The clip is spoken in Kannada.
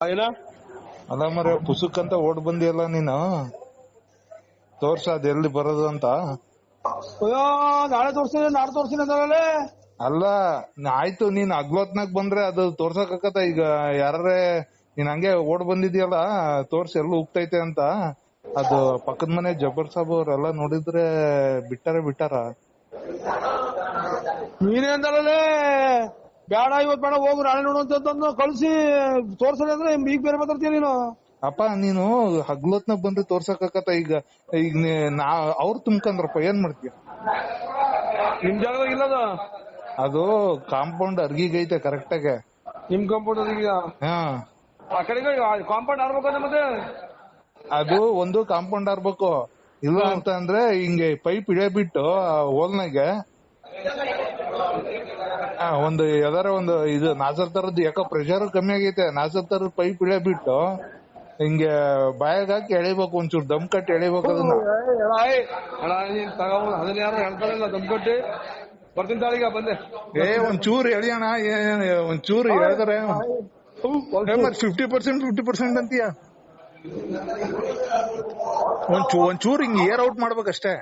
ಏನ? ಅಲ್ಲ ಮರ ಪುಸುಕ್ ಅಂತ ಓಡ್ ಬಂದಿಯಲ್ಲ ನೀನು? ತೋರ್ಸ ಅದ್ ಎಲ್ಲಿ ಬರೋದು ಅಂತ. ಅಯ್ಯೋ ನಾಳೆ ತೋರ್ಸಿದ್ರೆ ನಾಳೆ ತೋರ್ಸಿನ ಅಂತಾರಲ್ಲೇ ಅಲ್ಲ ಆಯ್ತು ನೀನ್ ಹಗ್ಲೊತ್ನಾಗ್ ಬಂದ್ರೆ ಅದು ತೋರ್ಸಕ್ ಈಗ ಯಾರೇ ನೀನ್ ಹಂಗೆ ಓಡ್ ಬಂದಿದ್ಯಲ್ಲ ತೋರ್ಸ ಎಲ್ಲ ಉಗ್ತೈತೆ ಅಂತ. ಅದು ಪಕ್ಕದ ಮನೆ ಜಬ್ಬರ್ ಸಾಬ್ ಅವ್ರೆಲ್ಲ ನೋಡಿದ್ರೆ ಬಿಟ್ಟಾರೆ ಬಿಟ್ಟಾರ. ನೀನೇ ಅಂತಾರಲ್ಲೇ ಬೇಡ ಇವತ್ ಬೇಡ ಹೋಗು ನಾಳೆ ನೋಡು ಕಳಿಸಿ ಕಳ್ಸಿ ತೋರ್ಸಲಿ ಅಂದ್ರೆ ಈಗ ಬೇರೆ ಮಾತಾಡ್ತೀಯ ನೀನು? ಅಪ್ಪ ನೀನು ಹಗ್ಲೊತ್ನಾಗ್ ಬಂದ್ರೆ ತೋರ್ಸಕ್ ಈಗ ಈಗ ನೀ- ಅವ್ರು ತುಂಬ್ಕಂದ್ರಪ್ಪ ಏನ್ ಮಾಡ್ತೀಯ? ನಿಮ್ ಜಾಗದಾಗ ಇಲ್ಲದ? ಅದು ಕಾಂಪೌಂಡ್ ಅರ್ಗಿಗೈತೆ ಕರೆಕ್ಟ್ ಆಗಿ ನಿಮ್ ಕಾಂಪೌಂಡ್ ಅರ್ಗಿಗ? ಹಾ. ಆ ಕಡೆಗೆ ಕಾಂಪೌಂಡ್ ಆರ್ಬೇಕಂದ್ರೆ ಮತ್ತೆ? ಅದು ಒಂದು ಕಾಂಪೌಂಡ್ ಆರ್ಬೇಕು. ಇಲ್ಲ ಅಂತ ಅಂದ್ರೆ ಹಿಂಗೆ ಪೈಪ್ ಇಳಿಯಬಿಟ್ಟು ಹೋಲ್ನಾಗೆ ಒಂದು ಯಾವ್ದಾರ ಒಂದು ಇದು ನಾಸರ್ ತರದ್ ಯಾಕೋ ಪ್ರೆಷರ್ ಕಮ್ಮಿ ಆಗೈತೆ. ನಾಸರ್ ತರದ್ ಪೈಪ್ ಬಿಟ್ಟು ಹಿಂಗೆ ಬಾಯಾಗ ಹಾಕಿ ಎಳಿಬೇಕು ಒಂಚೂರು ದಮ್ ಕಟ್ಟಿ ಎಳಿಬೇಕು ಅದನ್ನ. ನೀನ್ ತಗೊಂಡ್ ಅದನ್ನ ಯಾರು ಹೇಳ್ತಾರಿಲ್ಲ ದಮ್ಕಟ್ಟಿ ಬರ್ತೀನಿ ತಾಳಿಗ ಬಂದೆ. ಏ ಒಂಚೂರು ಎಳಿಯೋಣ ಏನ್ ಒಂಚೂರು ಹೇಳಿದ್ರೆ ಫಿಫ್ಟಿ ಪರ್ಸೆಂಟ್ ಫಿಫ್ಟಿ ಪರ್ಸೆಂಟ್ ಅಂತೀಯ? ಒಂಚೂರು ಒಂಚೂರು ಹಿಂಗ್ ಏರ್ ಔಟ್ ಮಾಡ್ಬೇಕಷ್ಟೇ.